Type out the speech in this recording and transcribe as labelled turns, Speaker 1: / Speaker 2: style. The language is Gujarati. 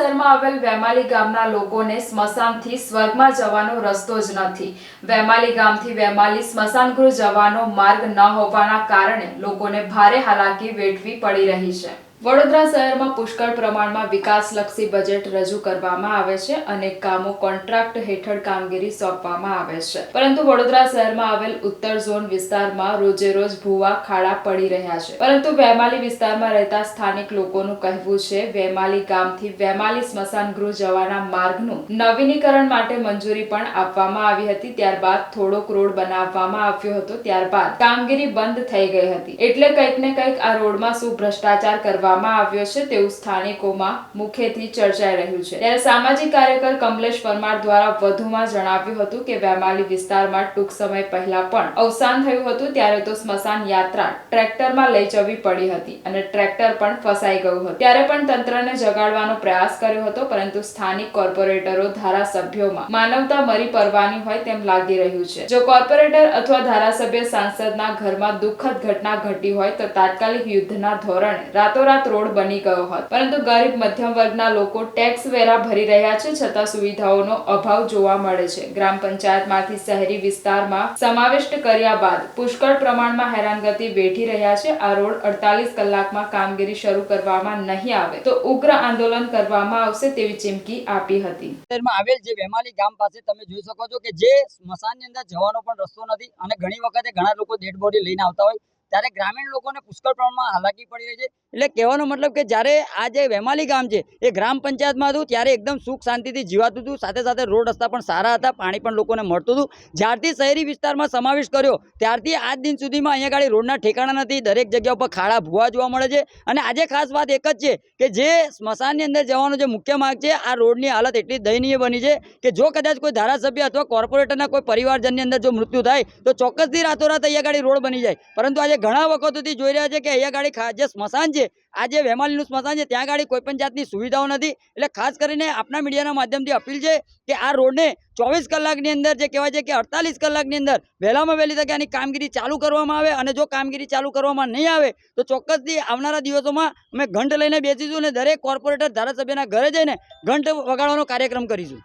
Speaker 1: વિસ્તારમાં આવેલ વેમાલી ગામના લોકોને સ્મશાનથી સ્વર્ગમાં જવાનો રસ્તો જ નથી. વેમાલી ગામથી વેમાલી સ્મશાનગૃહ જવાનો માર્ગ ન હોવાના કારણે લોકોને ભારે હાલાકી વેઠવી પડી રહી છે. વડોદરા શહેરમાં પુષ્કળ પ્રમાણમાં વિકાસલક્ષી બજેટ રજૂ કરવામાં આવે છે અને કામો કોન્ટ્રાક્ટ હેઠળ કામગીરી સોંપવામાં આવે છે. પરંતુ વડોદરા શહેરમાં આવેલ ઉત્તર ઝોન વિસ્તારમાં રોજે રોજ ભૂવા ખાડા પડી રહ્યા છે. પરંતુ વેમાલી વિસ્તારમાં રહેતા સ્થાનિક લોકોનું કહેવું છે, વેમાલી ગામથી વેમાલી સ્મશાન ગૃહ જવાના માર્ગનું નવીનીકરણ માટે મંજૂરી પણ આપવામાં આવી હતી. ત્યારબાદ થોડોક રોડ બનાવવામાં આવ્યો હતો. ત્યારબાદ કામગીરી બંધ થઈ ગઈ હતી. એટલે કંઈક ને કંઈક આ રોડમાં શું ભ્રષ્ટાચાર કરવામાં આવ્યો છે તેવું સ્થાનિકોમાં મુખ્યથી ચર્ચાઈ રહ્યું છે. ત્યારે સામાજિક કાર્યકર કમલેશ પરમાર દ્વારા વધુમાં જણાવ્યું હતું કે વેમાલી વિસ્તારમાં ટૂંક સમય પહેલા પણ અવસાન થયું હતું, ત્યારે તો સ્મશાન યાત્રા ટ્રેક્ટરમાં લઈ જવી પડી હતી અને ટ્રેક્ટર પણ ફસાઈ ગયું હતું. ત્યારે પણ તંત્રને જગાડવાનો પ્રયાસ કર્યો હતો, પરંતુ સ્થાનિક કોર્પોરેટરો ધારાસભ્યોમાં માનવતા મરી પરવાની હોય તેમ લાગી રહ્યું છે. જો કોર્પોરેટર અથવા ધારાસભ્ય સાંસદના ઘરમાં દુઃખદ ઘટના ઘટી હોય તો તાત્કાલિક યુદ્ધના ધોરણે રાતોરાત રોડ બની ગયો હતો. પરંતુ ગરીબ મધ્યમ વર્ગના લોકો ટેક્સ વેરા ભરી રહ્યા છે છતાં સુવિધાઓનો અભાવ જોવા મળે છે. ગ્રામ પંચાયતમાંથી શહેરી વિસ્તારમાં સમાવિષ્ટ કર્યા બાદ પુષ્કળ પ્રમાણમાં હેરાનગતિ વેઠી રહ્યા છે. આ રોડ અડતાલીસ કલાકમાં કામગીરી શરૂ કરવામાં નહીં આવે તો ઉગ્ર આંદોલન કરવામાં આવશે તેવી ચીમકી આપી હતી.
Speaker 2: આવેલ જે વેમાલી ગામ પાસે તમે જોઈ શકો છો કે જે સ્મશાનની અંદર જવાનો પણ રસ્તો નથી અને ઘણી વખતે ઘણા લોકો ડેડ બોડી લઈને આવતા હોય. ત્યારે ગ્રામીણ લોકોને પુષ્કળ પ્રમાણમાં હાલાકી પડી રહી છે. એટલે કહેવાનો મતલબ કે જ્યારે આ જે વેમાલી ગામ છે, એ ગ્રામ પંચાયતમાં હતું, ત્યારે એકદમ સુખ શાંતિથી જીવાતું હતું. સાથે સાથે રોડ રસ્તા પણ સારા હતા, પાણી પણ લોકોને મળતું હતું. જ્યારથી શહેરી વિસ્તારમાં સમાવેશ કર્યો, ત્યારથી આજ દિન સુધીમાં અહીંયા ગાડી રોડના ઠેકાણા નથી, દરેક જગ્યા ઉપર ખાડા, ભૂવા જોવા મળે છે. અને આજે ખાસ વાત એક જ છે કે જે સ્મશાનની અંદર જવાનો જે મુખ્ય માર્ગ છે, આ રોડની હાલત એટલી દયનીય બની છે કે જો કદાચ કોઈ ધારાસભ્ય અથવા કોર્પોરેટરના કોઈ પરિવારજનની અંદર જો મૃત્યુ થાય, તો ચોક્કસથી રાતોરાત અહીંયા ગાડી રોડ બની જાય. પરંતુ આજે ઘણા વખતોથી જોઈ રહ્યા છે કે અહીંયા ગાડી જે સ્મશાન છે આ જે વેમાલીનું સ્મશાન છે. ત્યાં ગાડી કોઈ પણ જાતની સુવિધાઓ નથી. એટલે ખાસ કરીને આપના મીડિયાના માધ્યમથી અપીલ છે કે આ રોડને ચોવીસ કલાકની અંદર જે કહેવાય છે કે અડતાલીસ કલાકની અંદર વહેલામાં વહેલી તકે આની કામગીરી ચાલુ કરવામાં આવે અને જો કામગીરી ચાલુ કરવામાં નહીં આવે, તો ચોક્કસથી આવનારા દિવસોમાં અમે ઘંટ લઈને બેસીશું અને દરેક કોર્પોરેટર ધારાસભ્યના ઘરે જઈને ઘંટ વગાડવાનો કાર્યક્રમ કરીશું.